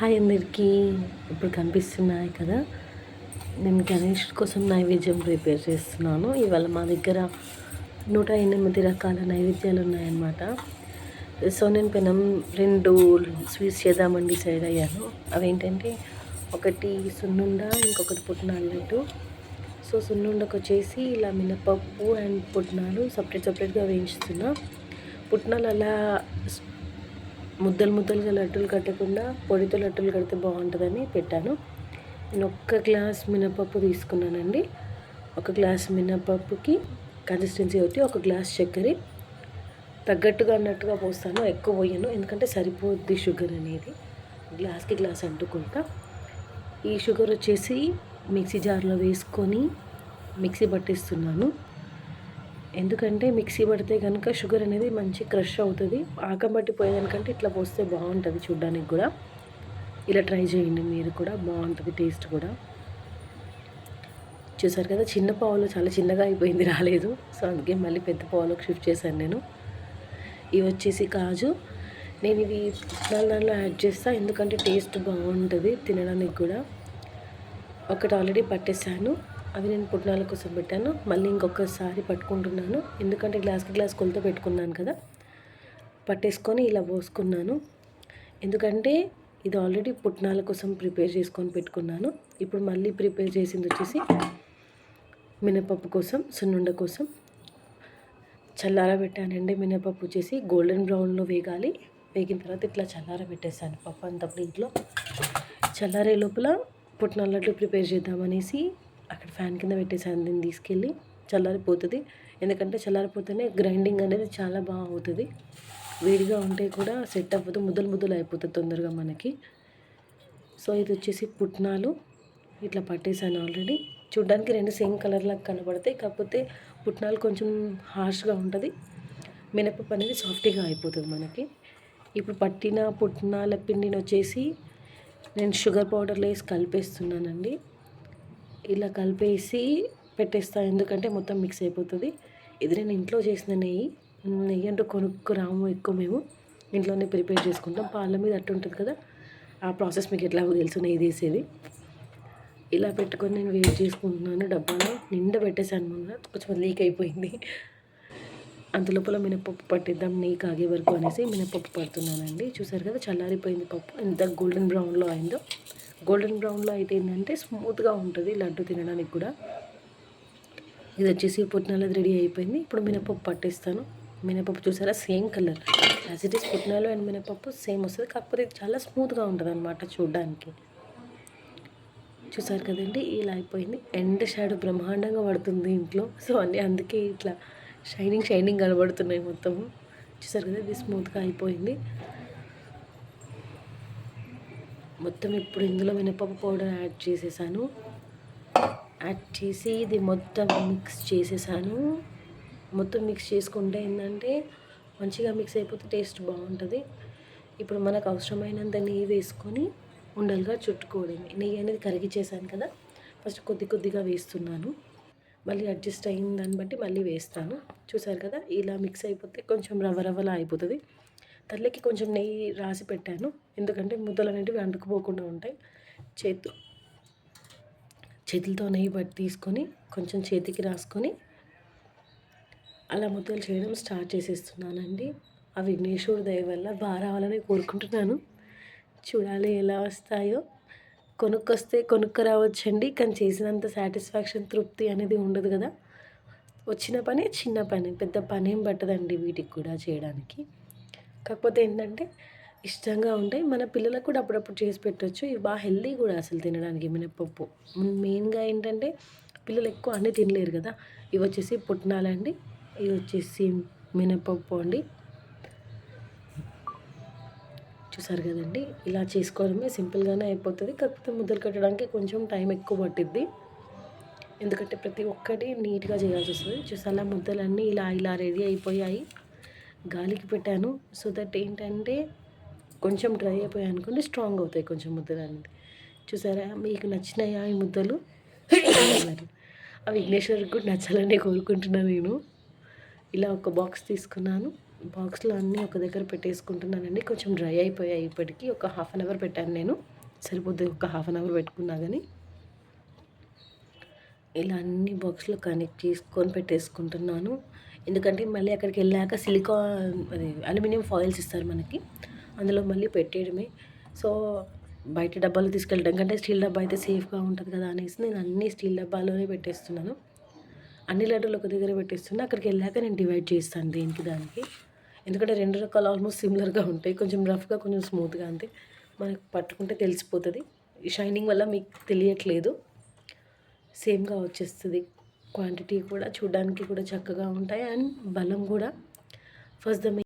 Hi అందరికీ. ఇప్పుడు కనిపిస్తున్నాయి కదా. నేను గణేష్ కోసం నైవేద్యం ప్రిపేర్ చేస్తున్నాను. ఇవాళ మా దగ్గర నూట ఎనిమిది రకాల నైవేద్యాలు ఉన్నాయన్నమాట. సో నేను పెనం రెండు స్వీట్స్ చేద్దామని డిసైడ్ అయ్యాను. అవేంటంటే ఒకటి సున్నుండ ఇంకొకటి పుట్నాలు లడ్డు. సో సున్నుండకు వచ్చేసి ఇలా మినపప్పు అండ్ పుట్నాలు సపరేట్ సపరేట్గా వేయించుతున్నా. పుట్నాలు అలా ముద్దలు ముద్దలుగా లడ్డూలు కట్టకుండా పొడితో లడ్డూలు కడితే బాగుంటుందని పెట్టాను. నేను ఒక్క గ్లాస్ మినపప్పు తీసుకున్నానండి. ఒక గ్లాస్ మినపప్పుకి కన్సిస్టెన్సీ ఒకటి ఒక గ్లాస్ చక్కెర. తగ్గట్టుగా అన్నట్టుగా పోస్తాను ఎక్కువ పోయాను. ఎందుకంటే సరిపోద్ది షుగర్ అనేది. గ్లాస్కి గ్లాస్ అంటుకుంటా. ఈ షుగర్ వచ్చేసి మిక్సీ జార్లో వేసుకొని మిక్సీ పట్టిస్తున్నాను. ఎందుకంటే మిక్సీ పడితే కనుక షుగర్ అనేది మంచి క్రష్ అవుతుంది. ఆకం పట్టిపోయేదానికంటే ఇట్లా పోస్తే బాగుంటుంది చూడ్డానికి కూడా. ఇలా ట్రై చేయండి మీరు కూడా బాగుంటుంది టేస్ట్ కూడా. చూసారు కదా చిన్న పావులో చాలా చిన్నగా అయిపోయింది రాలేదు. సో అందుకే మళ్ళీ పెద్ద పావులోకి షిఫ్ట్ చేశాను నేను. ఇవి వచ్చేసి కాజు. నేను ఇవి దానిలో యాడ్ చేస్తాను ఎందుకంటే టేస్ట్ బాగుంటుంది తినడానికి కూడా. ఒకటి ఆల్రెడీ పట్టేసాను అవి నేను పుట్నాల కోసం పెట్టాను. మళ్ళీ ఇంకొకసారి పట్టుకుంటున్నాను. ఎందుకంటే గ్లాస్కి గ్లాస్ కొలత పెట్టుకున్నాను కదా. పట్టేసుకొని ఇలా పోసుకున్నాను. ఎందుకంటే ఇది ఆల్రెడీ పుట్నాల కోసం ప్రిపేర్ చేసుకొని పెట్టుకున్నాను. ఇప్పుడు మళ్ళీ ప్రిపేర్ చేసింది వచ్చేసి మినపప్పు కోసం సున్నుండ కోసం. చల్లారబెట్టానండి మినపప్పు వచ్చేసి గోల్డెన్ బ్రౌన్లో వేగాలి. వేగిన తర్వాత ఇట్లా చల్లార పెట్టేసాను పప్పు అంతా ఇంట్లో. చల్లారే లోపల పుట్నాల లడ్డు ప్రిపేర్ చేద్దామనేసి అక్కడ ఫ్యాన్ కింద పెట్టేసాను దీన్ని తీసుకెళ్ళి చల్లారిపోతుంది. ఎందుకంటే చల్లారిపోతేనే గ్రైండింగ్ అనేది చాలా బాగా అవుతుంది వేడిగా ఉంటే కూడా సెట్ అవ్వదు ముద్దలు ముద్దలు అయిపోతుంది తొందరగా మనకి. సో ఇది వచ్చేసి పుట్నాలు. ఇట్లా పట్టేసాను ఆల్రెడీ. చూడ్డానికి రెండు సేమ్ కలర్లాగా కనబడతాయి. కాకపోతే పుట్నాలు కొంచెం హార్ష్గా ఉంటుంది. మినపప్పు అనేది సాఫ్ట్గా అయిపోతుంది మనకి. ఇప్పుడు పట్టిన పుట్నాల పిండిని వచ్చేసి నేను షుగర్ పౌడర్లో వేసి కలిపేస్తున్నానండి. ఇలా కలిపేసి పెట్టేస్తా. ఎందుకంటే మొత్తం మిక్స్ అయిపోతుంది. ఇది నేను ఇంట్లో చేసిన నెయ్యి. నెయ్యి అంటూ కొనుక్కు రాము ఎక్కువ మేము. ఇంట్లోనే ప్రిపేర్ చేసుకుంటాం. పాల మీద అట్టు ఉంటుంది కదా. ఆ ప్రాసెస్ మీకు ఎట్లా తెలుసు నెయ్యి తీసేది. ఇలా పెట్టుకొని నేను వెయిట్ చేసుకుంటున్నాను. డబ్బాలో నిండా పెట్టేశాను మొన్న. కొంచెం లీక్ అయిపోయింది. అంతలోపల మినపప్పు పట్టిద్దాం. నెయ్యి కాగే వరకు అనేసి మినపప్పు పడుతున్నానండి. చూసారు కదా చల్లారిపోయింది పప్పు. ఎంత గోల్డెన్ బ్రౌన్లో అయిందో. గోల్డెన్ బ్రౌన్లో అయితే ఏంటంటే స్మూత్గా ఉంటుంది లడ్డు తినడానికి కూడా. ఇది వచ్చేసి పుట్నాలది రెడీ అయిపోయింది. ఇప్పుడు మినపప్పు పట్టిస్తాను. మినపప్పు చూసారా? Same colour. As it is పుట్నాలు అండ్ మినపప్పు సేమ్ వస్తుంది. కాకపోతే ఇది చాలా స్మూత్గా ఉంటుంది అనమాట చూడడానికి. చూసారు కదండి? ఇలా అయిపోయింది. ఎండ్ షాడో బ్రహ్మాండంగా పడుతుంది ఇంట్లో. సో అన్నీ అందుకే ఇట్లా షైనింగ్ షైనింగ్ కనబడుతున్నాయి మొత్తము. చూసారు కదా? ఇది స్మూత్గా అయిపోయింది. మొత్తం ఇప్పుడు ఇందులో మినపప్పు పౌడర్ యాడ్ చేసేసాను. యాడ్ చేసి ఇది మొత్తం మిక్స్ చేసేసాను. మొత్తం మిక్స్ చేసుకుంటే ఏంటంటే మంచిగా మిక్స్ అయిపోతే టేస్ట్ బాగుంటుంది. ఇప్పుడు మనకు అవసరమైనంత నెయ్యి వేసుకొని ఉండలుగా చుట్టుకోవడం నెయ్యి అనేది కరిగిచ్చేసాను కదా. ఫస్ట్ కొద్ది కొద్దిగా వేస్తున్నాను. మళ్ళీ అడ్జస్ట్ అయిన దాన్ని బట్టి మళ్ళీ వేస్తాను. చూసారు కదా ఇలా మిక్స్ అయిపోతే కొంచెం రవ్వ రవ్వలా అయిపోతుంది. తల్లికి కొంచెం నెయ్యి రాసి పెట్టాను. ఎందుకంటే ముద్దలు అనేటివి అంటుకుపోకుండా ఉంటాయి. చేతు చేతులతో నెయ్యి బట్టి తీసుకొని కొంచెం చేతికి రాసుకొని అలా ముద్దలు చేయడం స్టార్ట్ చేసేస్తున్నానండి. ఆ విఘ్నేశ్వరుడు దయ వల్ల బాగా రావాలని కోరుకుంటున్నాను. చూడాలి ఎలా వస్తాయో. కొనుక్కొస్తే కొనుక్కు రావచ్చండి కానీ చేసినంత సాటిస్ఫాక్షన్ తృప్తి అనేది ఉండదు కదా. వచ్చిన పని చిన్న పని. పెద్ద పని ఏం పట్టదండి వీటికి కూడా చేయడానికి. కాకపోతే ఏంటంటే ఇష్టంగా ఉంటాయి. మన పిల్లలకు కూడా అప్పుడప్పుడు చేసి పెట్టవచ్చు ఇవి బాగా హెల్దీ కూడా అసలు తినడానికి మినపప్పు మెయిన్గా ఏంటంటే పిల్లలు ఎక్కువ అన్నీ తినలేరు కదా. ఇవి వచ్చేసి పుట్నాలండి ఇవి వచ్చేసి మినపప్పు అండి. చూసారు కదండి. ఇలా చేసుకోవడమే సింపుల్గానే అయిపోతుంది. కాకపోతే ముద్దలు కట్టడానికి కొంచెం టైం ఎక్కువ పట్టిద్ది. ఎందుకంటే ప్రతి ఒక్కటి నీట్గా చేయాల్సి వస్తుంది. చూసారా ముద్దలన్నీ ఇలా ఇలా రెడీ అయిపోయాయి. గాలికి పెట్టాను. సో దట్ ఏంటంటే కొంచెం డ్రై అయిపోయాయి అనుకోండి స్ట్రాంగ్ అవుతాయి కొంచెం ముద్దలు అనేది. చూసారా? మీకు నచ్చినాయా ఈ ముద్దలు? ఆ విఘ్నేశ్వరికి కూడా నచ్చాలని కోరుకుంటున్నాను నేను. ఇలా ఒక బాక్స్ తీసుకున్నాను. బాక్స్లో అన్నీ ఒక దగ్గర పెట్టేసుకుంటున్నానండి. కొంచెం డ్రై అయిపోయాయి ఇప్పటికీ. ఒక హాఫ్ అన్ అవర్ పెట్టాను నేను. సరిపోద్ది ఒక హాఫ్ అన్ అవర్ పెట్టుకున్నా కానీ ఇలా అన్ని బాక్స్లో కనెక్ట్ చేసుకొని పెట్టేసుకుంటున్నాను. ఎందుకంటే మళ్ళీ అక్కడికి వెళ్ళాక సిలికాన్ అది అల్యూమినియం ఫాయిల్స్ ఇస్తారు మనకి. అందులో మళ్ళీ పెట్టేయడమే. సో బయట డబ్బాలు తీసుకెళ్ళడం కంటే స్టీల్ డబ్బా అయితే సేఫ్గా ఉంటుంది కదా అనేసి నేను అన్ని స్టీల్ డబ్బాలోనే పెట్టేస్తున్నాను. అన్ని లడ్డూలు ఒక దగ్గర పెట్టేస్తున్నా. అక్కడికి వెళ్ళాక నేను డివైడ్ చేస్తాను దేనికి దానికి. ఎందుకంటే రెండు రకాలు ఆల్మోస్ట్ సిమిలర్గా ఉంటాయి. కొంచెం రఫ్గా కొంచెం స్మూత్గా అంతే. మనకు పట్టుకుంటే తెలిసిపోతుంది. షైనింగ్ వల్ల మీకు తెలియట్లేదు. సేమ్గా వచ్చేస్తుంది. క్వాంటిటీ కూడా చూడడానికి కూడా చక్కగా ఉంటాయి. అండ్ బలం కూడా. First the